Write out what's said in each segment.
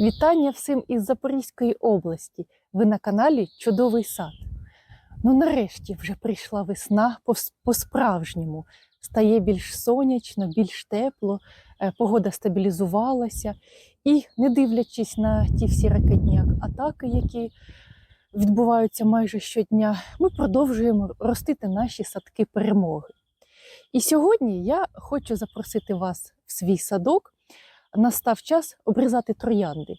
Вітання всім із Запорізької області. Ви на каналі Чудовий сад. Ну, нарешті вже прийшла весна по-справжньому. Стає більш сонячно, більш тепло, е, погода стабілізувалася. І не дивлячись на ті всі ракетні атаки, які відбуваються майже щодня, ми продовжуємо ростити наші садки перемоги. І сьогодні я хочу запросити вас в свій садок. Настав час обрізати троянди.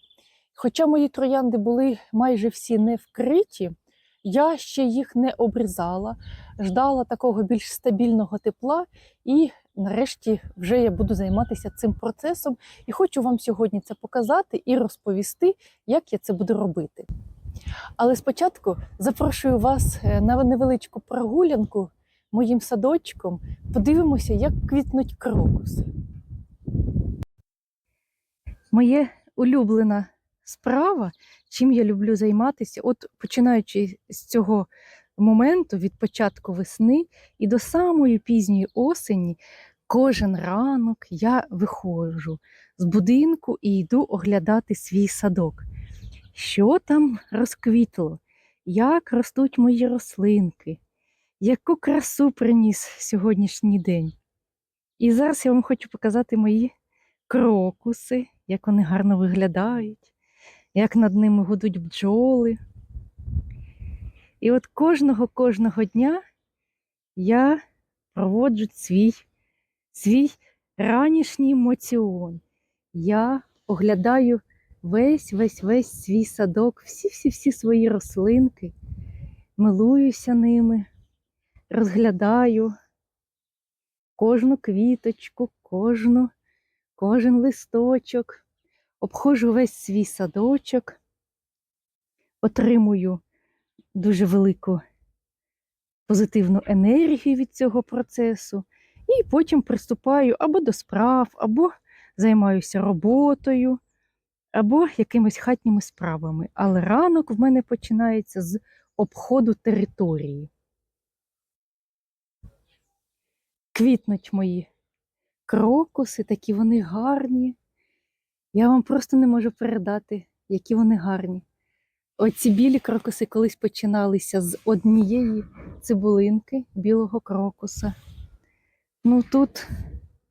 Хоча мої троянди були майже всі не вкриті, я ще їх не обрізала, ждала такого більш стабільного тепла, і нарешті вже я буду займатися цим процесом. І хочу вам сьогодні це показати і розповісти, як я це буду робити. Але спочатку запрошую вас е, на невеличку прогулянку моїм садочком. Подивимося, як квітнуть крокуси. Моє улюблена справа, чим я люблю займатися, от починаючи з цього моменту, від початку весни і до самої пізньої осені, кожен ранок я виходжу з будинку і йду оглядати свій садок. Що там розквітло, як ростуть мої рослинки, яку красу приніс сьогоднішній день. І зараз я вам хочу показати мої крокуси, як вони гарно виглядають, як над ними гудуть бджоли. І от кожного кожного дня я проводжу свій, свій ранішній моціон. Я оглядаю весь весь весь свій садок, всі-всі-всі свої рослинки, милуюся ними, розглядаю кожну квіточку, кожну кожен листочок, обходжу весь свій садочок, отримую дуже велику позитивну енергію від цього процесу, і потім приступаю або до справ, або займаюся роботою, або якимись хатніми справами. Але ранок в мене починається з обходу території. Квітнуть мої крокуси, такі вони гарні. Я вам просто не можу передати, які вони гарні. Оці білі крокуси колись починалися з однієї цибулинки білого крокуса. Ну тут,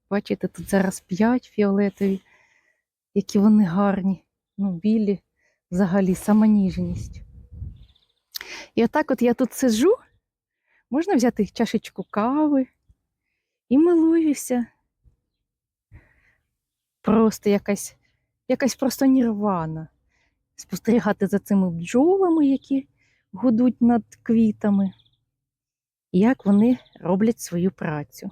бачите, тут зараз п'ять фіолетові, які вони гарні. Ну, білі, взагалі, сама ніжність. І отак от я тут сиджу, можна взяти чашечку кави і милуюся просто якась, якась просто нірвана. Спостерігати за цими бджолами, які гудуть над квітами, і як вони роблять свою працю.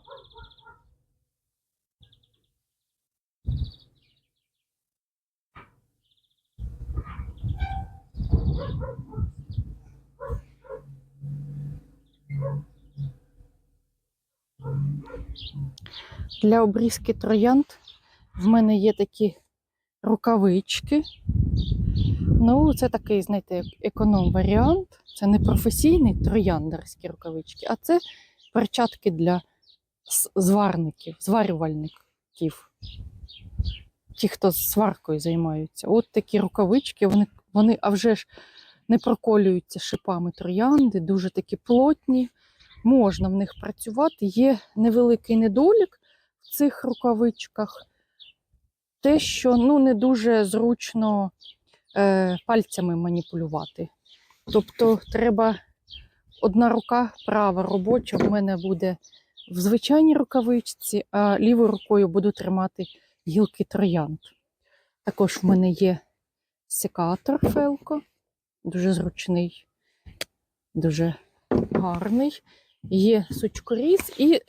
Для обрізки троянд в мене є такі рукавички. Ну, це такий, знаєте, економ-варіант. Це не професійні трояндарські рукавички, а це перчатки для зварників, зварювальників. Ті, хто з сваркою займаються. От такі рукавички, вони, вони а вже ж не проколюються шипами троянди, дуже такі плотні. Можна в них працювати. Є невеликий недолік в цих рукавичках те, що ну, не дуже зручно е, пальцями маніпулювати. Тобто треба одна рука права робоча в мене буде в звичайній рукавичці, а лівою рукою буду тримати гілки троянд. Також в мене є секатор фелко, дуже зручний, дуже гарний. Є сучкоріз і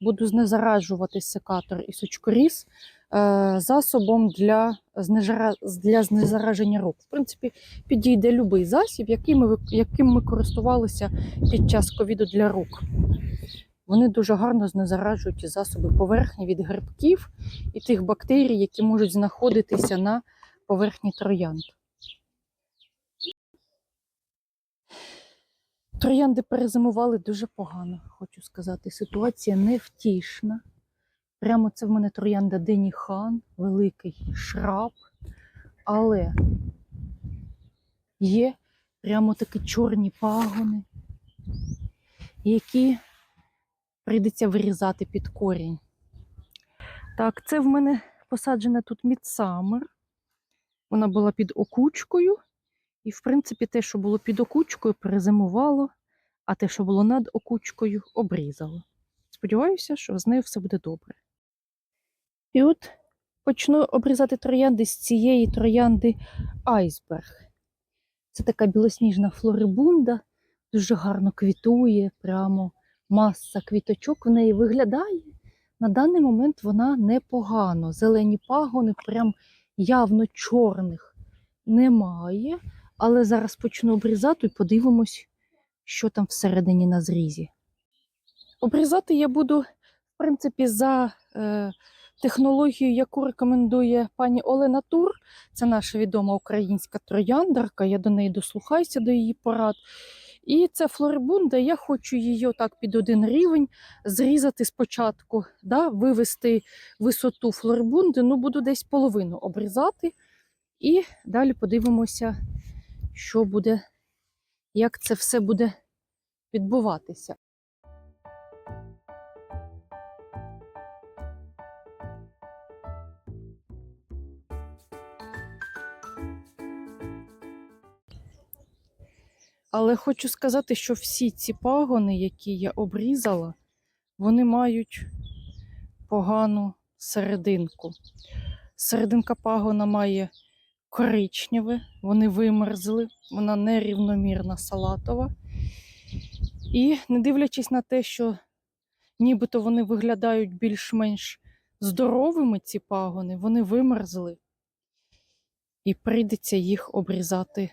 буду знезаражувати секатор і сучкоріз засобом для, для знезараження рук. В принципі, підійде будь-який засіб, яким ми, яким ми користувалися під час ковіду для рук. Вони дуже гарно знезаражують засоби поверхні від грибків і тих бактерій, які можуть знаходитися на поверхні троянд. Троянди перезимували дуже погано, хочу сказати. Ситуація невтішна. Прямо це в мене троянда Дені Хан, великий шраб. Але є прямо такі чорні пагони, які прийдеться вирізати під корінь. Так, це в мене посаджена тут мідсамер. Вона була під окучкою. І, в принципі, те, що було під окучкою, перезимувало, а те, що було над окучкою, обрізало. Сподіваюся, що з нею все буде добре. І от почну обрізати троянди з цієї троянди айсберг. Це така білосніжна флорибунда, дуже гарно квітує, прямо маса квіточок в неї виглядає. На даний момент вона непогано. Зелені пагони, прям явно чорних немає. Але зараз почну обрізати і подивимось, що там всередині на зрізі. Обрізати я буду, в принципі, за е, технологією, яку рекомендує пані Олена Тур. Це наша відома українська трояндарка. Я до неї дослухаюся до її порад. І це флорибунда, я хочу її отак під один рівень зрізати спочатку, да, вивести висоту флорибунди, ну буду десь половину обрізати. І далі подивимося, що буде, як це все буде відбуватися. Але хочу сказати, що всі ці пагони, які я обрізала, вони мають погану серединку. Серединка пагона має коричневе, вони вимерзли, вона нерівномірна салатова. І не дивлячись на те, що нібито вони виглядають більш-менш здоровими, ці пагони, вони вимерзли. І прийдеться їх обрізати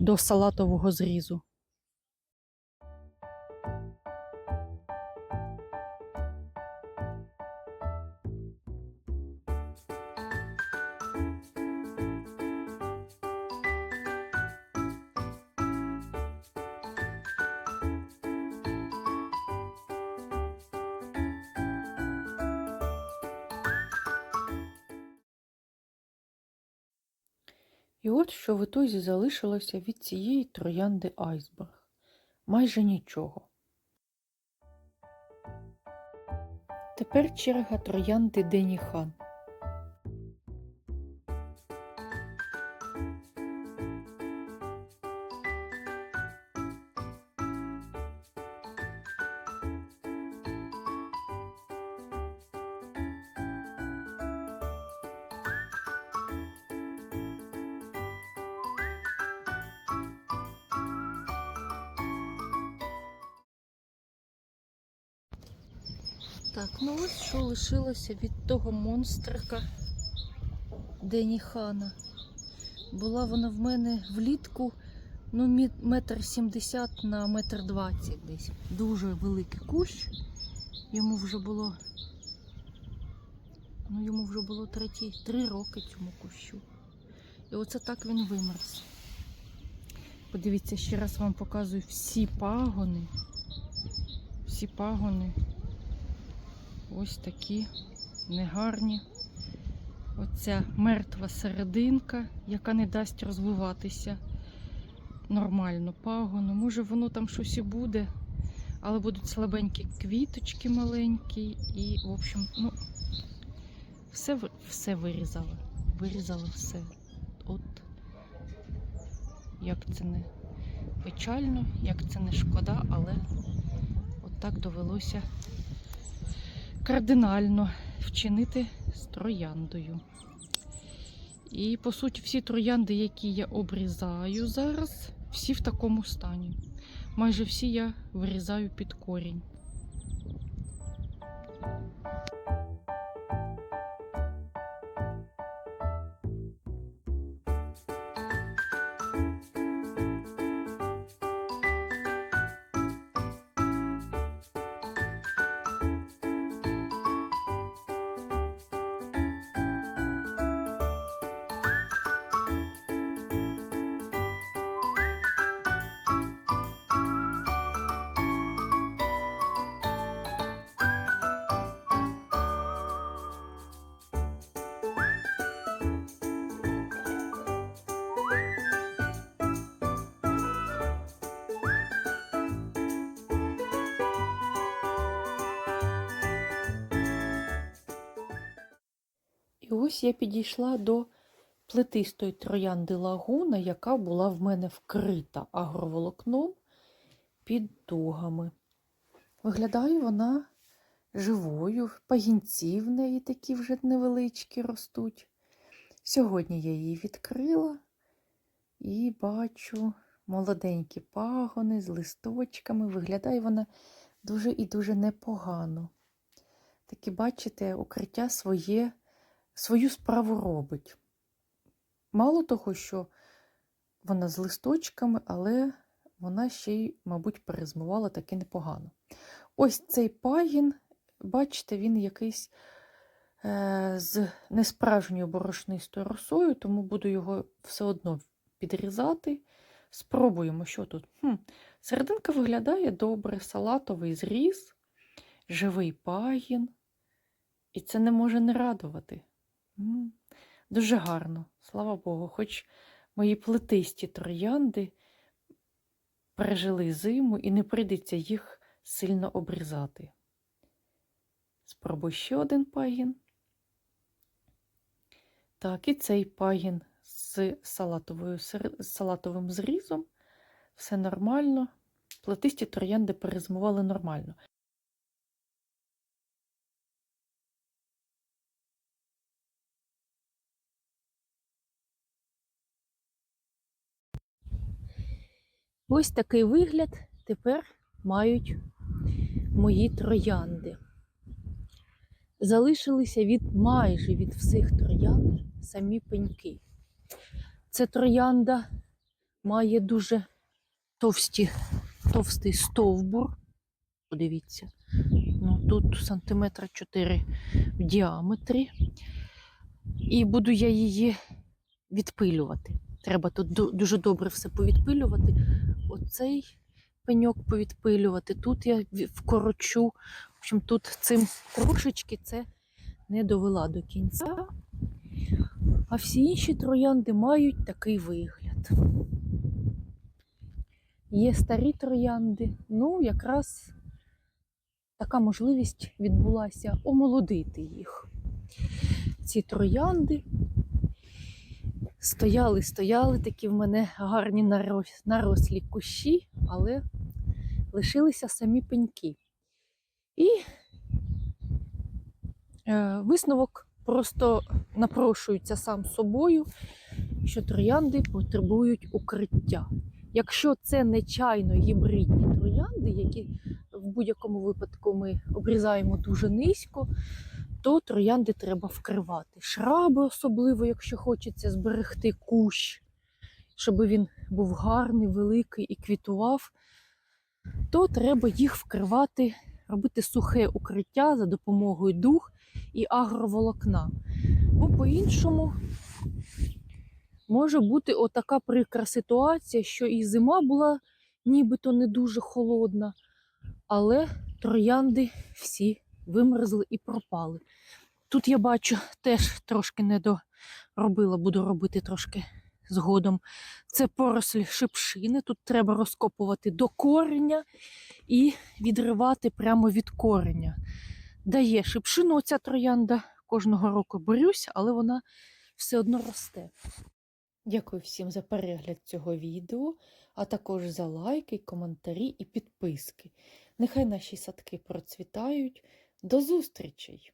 до салатового зрізу. І от що в ітозі залишилося від цієї троянди айсберг. Майже нічого. Тепер черга троянди Деніхан. Так, ну ось що лишилося від того монстрика Деніхана. Була вона в мене влітку ну, метр сімдесят на метр двадцять десь. Дуже великий кущ. Йому вже було. Ну, йому вже було треті, три роки цьому кущу. І оце так він вимерз. Подивіться, ще раз вам показую всі пагони. Всі пагони ось такі негарні. Оця мертва серединка, яка не дасть розвиватися нормально пагону. Може, воно там щось і буде, але будуть слабенькі квіточки маленькі, і, в общем, ну, все, все вирізали. Вирізали все. От як це не печально, як це не шкода, але от так довелося кардинально вчинити з трояндою. І, по суті, всі троянди, які я обрізаю зараз, всі в такому стані. Майже всі я вирізаю під корінь. І ось я підійшла до плетистої троянди лагуна, яка була в мене вкрита агроволокном під дугами. Виглядає вона живою, пагінці в неї такі вже невеличкі ростуть. Сьогодні я її відкрила і бачу молоденькі пагони з листочками. Виглядає вона дуже і дуже непогано. Такі, бачите, укриття своє, свою справу робить. Мало того, що вона з листочками, але вона ще й, мабуть, перезимувала таки непогано. Ось цей пагін, бачите, він якийсь е, з несправжньою борошнистою росою, тому буду його все одно підрізати. Спробуємо, що тут. Хм. Серединка виглядає добре, салатовий зріз, живий пагін. І це не може не радувати. Дуже гарно, слава Богу, хоч мої плетисті троянди пережили зиму і не прийдеться їх сильно обрізати. Спробуй ще один пагін. Так, і цей пагін з, салатовою, з салатовим зрізом. Все нормально. Плетисті троянди перезимували нормально. Ось такий вигляд тепер мають мої троянди. Залишилися від майже від всіх троянд самі пеньки. Це троянда має дуже товсті, товстий стовбур. Подивіться, ну, тут сантиметра 4 в діаметрі. І буду я її відпилювати. Треба тут дуже добре все повідпилювати. Оцей пеньок повідпилювати. Тут я вкорочу. В общем, тут цим трошечки це не довела до кінця. А всі інші троянди мають такий вигляд. Є старі троянди, ну, якраз така можливість відбулася омолодити їх. Ці троянди стояли, стояли такі в мене гарні нарослі кущі, але лишилися самі пеньки. І е, висновок просто напрошується сам собою, що троянди потребують укриття. Якщо це нечайно гібридні троянди, які в будь-якому випадку ми обрізаємо дуже низько, то троянди треба вкривати. Шраби, особливо, якщо хочеться зберегти кущ, щоб він був гарний, великий і квітував, то треба їх вкривати, робити сухе укриття за допомогою дух і агроволокна. Бо по-іншому може бути отака прикра ситуація, що і зима була нібито не дуже холодна, але троянди всі вимерзли і пропали. Тут я бачу, теж трошки не доробила, буду робити трошки згодом. Це порослі шипшини. Тут треба розкопувати до кореня і відривати прямо від кореня. Дає шипшину оця троянда. Кожного року борюсь, але вона все одно росте. Дякую всім за перегляд цього відео, а також за лайки, коментарі і підписки. Нехай наші садки процвітають. До зустрічей!